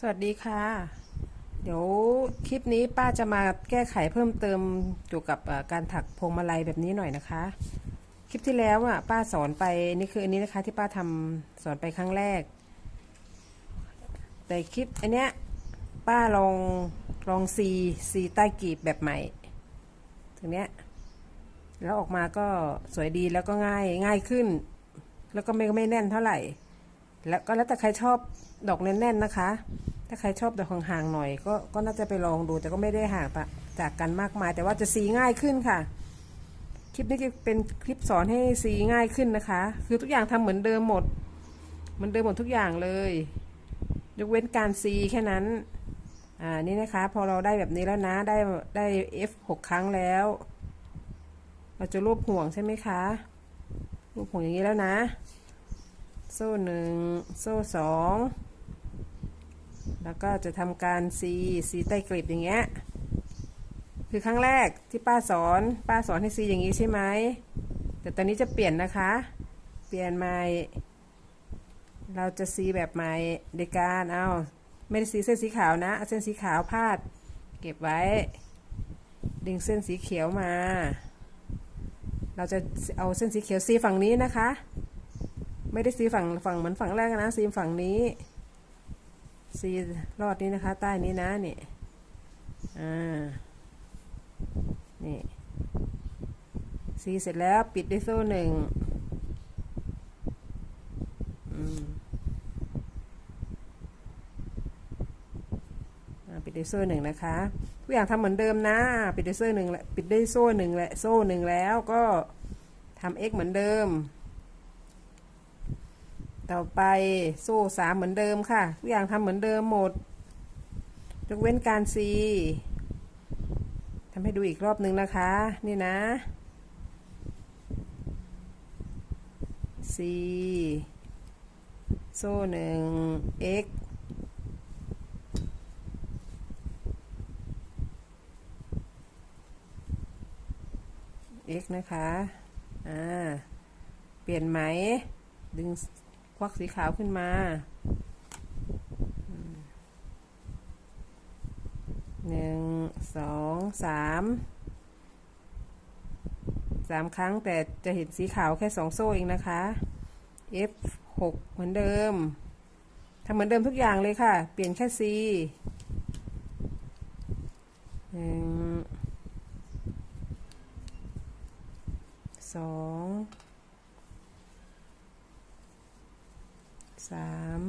สวัสดีค่ะ เดี๋ยวคลิปนี้ป้าจะมาแก้ไขเพิ่มเติมเกี่ยวกับการถักพวงมาลัยแบบนี้หน่อยนะคะ คลิปที่แล้วอะป้าสอนไปนี่คืออันนี้นะคะที่ป้าทำสอนไปครั้งแรก แต่คลิปอันเนี้ยป้าลองลองซีซีใต้กีบแบบใหม่ถึงเนี้ยแล้วออกมาก็สวยดีแล้วก็ง่ายง่ายขึ้น แล้วก็ไม่ไม่แน่นเท่าไหร่ แล้วก็แล้วแต่ใครชอบดอกแน่นๆนะคะ ถ้าใครชอบดอกห่างๆหน่อย ก็ก็น่าจะไปลองดูแต่ก็ไม่ได้ห่างจากกันมากมาย แต่ว่าจะสีง่ายขึ้นค่ะ คลิปนี้จะเป็นคลิปสอนให้สีง่ายขึ้นนะคะ คือทุกอย่างทำเหมือนเดิมหมดเหมือนเดิมหมดทุกอย่างเลย ยกเว้นการซีแค่นั้นอ่านี่นะคะ พอเราได้แบบนี้แล้วนะได้ได้ F หกครั้งแล้ว เราจะรวบห่วงใช่ไหมคะรวบห่วงอย่างนี้แล้วนะ โซ่หนึ่งโซ่สองแล้วก็จะทำการซีซีใต้กลีบอย่างเงี้ยคือครั้งแรกที่ป้าสอน ป้าสอนให้ซีอย่างนี้ใช่ไหมแต่ตอนนี้จะเปลี่ยนนะคะ เปลี่ยนใหม่เราจะซีแบบใหม่โดยการเอาไม่ได้ซีเส้นสีขาวนะเส้นสีขาวพาด เก็บไว้ ดึงเส้นสีเขียวมา เราจะเอาเส้นสีเขียวซีฝั่งนี้นะคะ ไม่ได้ซีฝั่งฝั่งเหมือนฝั่งแรกนะซีฝั่งนี้ซีรอดนี้นะคะ ใต้นี้นะนี่อ่านี่ซีเสร็จแล้วปิดด้วยโซ่หนึ่งอืมอ่าปิดด้วยโซ่หนึ่งนะคะทุกอย่างทำเหมือนเดิมนะปิดด้วยโซ่หนึ่งแหละปิดด้วยโซ่หนึ่งแหละโซ่หนึ่งแล้วก็ทำ x เหมือนเดิม ต่อไปโซ่สามเหมือนเดิมค่ะ ทุกอย่างทำเหมือนเดิมหมด ยกเว้นการซีทำให้ดูอีกรอบนึงนะคะ นี่นะซีโซ่หนึ่ง x x นะคะ อ่า เปลี่ยนไหม ดึง ควักสีขาวขึ้นมาหนึ่งสองสามสามครั้งแต่จะเห็นสีขาวแค่สองโซ่เองนะคะ F หกเหมือนเดิมทำเหมือนเดิมทุกอย่างเลยค่ะ เปลี่ยนแค่ C หนึ่งสอง สาม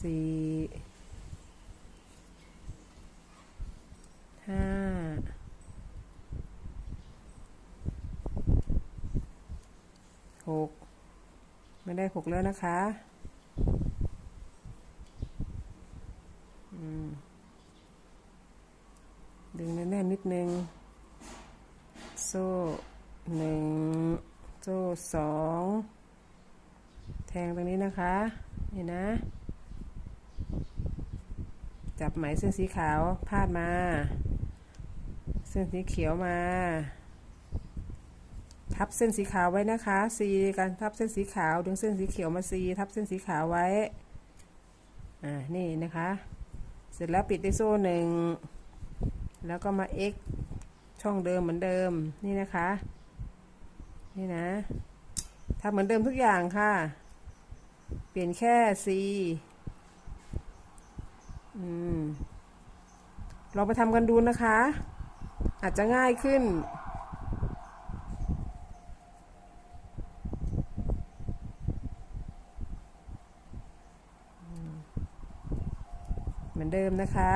สี่ห้าหกไม่ได้หกแล้วนะคะอืมดึงแน่นๆนิดนึง โซ่หนึ่ง โซ่สองแทงตรงนี้นะคะ นี่นะ จับไหมเส้นสีขาวพาดมา เส้นสีเขียวมา ทับเส้นสีขาวไว้นะคะซีกันทับเส้นสีขาวดึงเส้นสีเขียวมาซีทับเส้นสีขาวไว้ อ่า นี่นะคะ เสร็จแล้วปิดด้วยโซ่หนึ่งแล้วก็มา x ช่องเดิมเหมือนเดิมนี่นะคะ นี่นะทำเหมือนเดิมทุกอย่างค่ะ เปลี่ยนแค่ C อืมลองไปทำกันดูนะคะ อาจจะง่ายขึ้น เหมือนเดิมนะคะ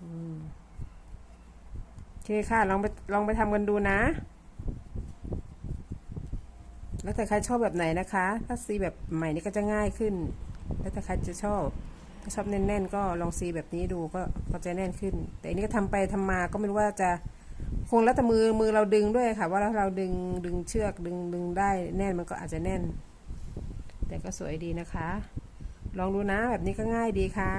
อืมโอเคค่ะ ลองไป ลองไปทำกันดูนะ แล้วแต่ใครชอบแบบไหนนะคะ ถ้าซีแบบใหม่นี่ก็จะง่ายขึ้น แล้วแต่ใครจะชอบ ถ้าชอบแน่นๆ ก็ลองซีแบบนี้ดูก็ก็จะแน่นขึ้น แต่อันนี้ก็ทำไปทำมาก็ไม่รู้ว่าจะคงแล้วแต่มือมือเราดึงด้วยค่ะ ว่าเราดึงดึงเชือกดึงดึงได้แน่นมันก็อาจจะแน่น แต่ก็สวยดีนะคะ ลองดูนะแบบนี้ก็ง่ายดีค่ะ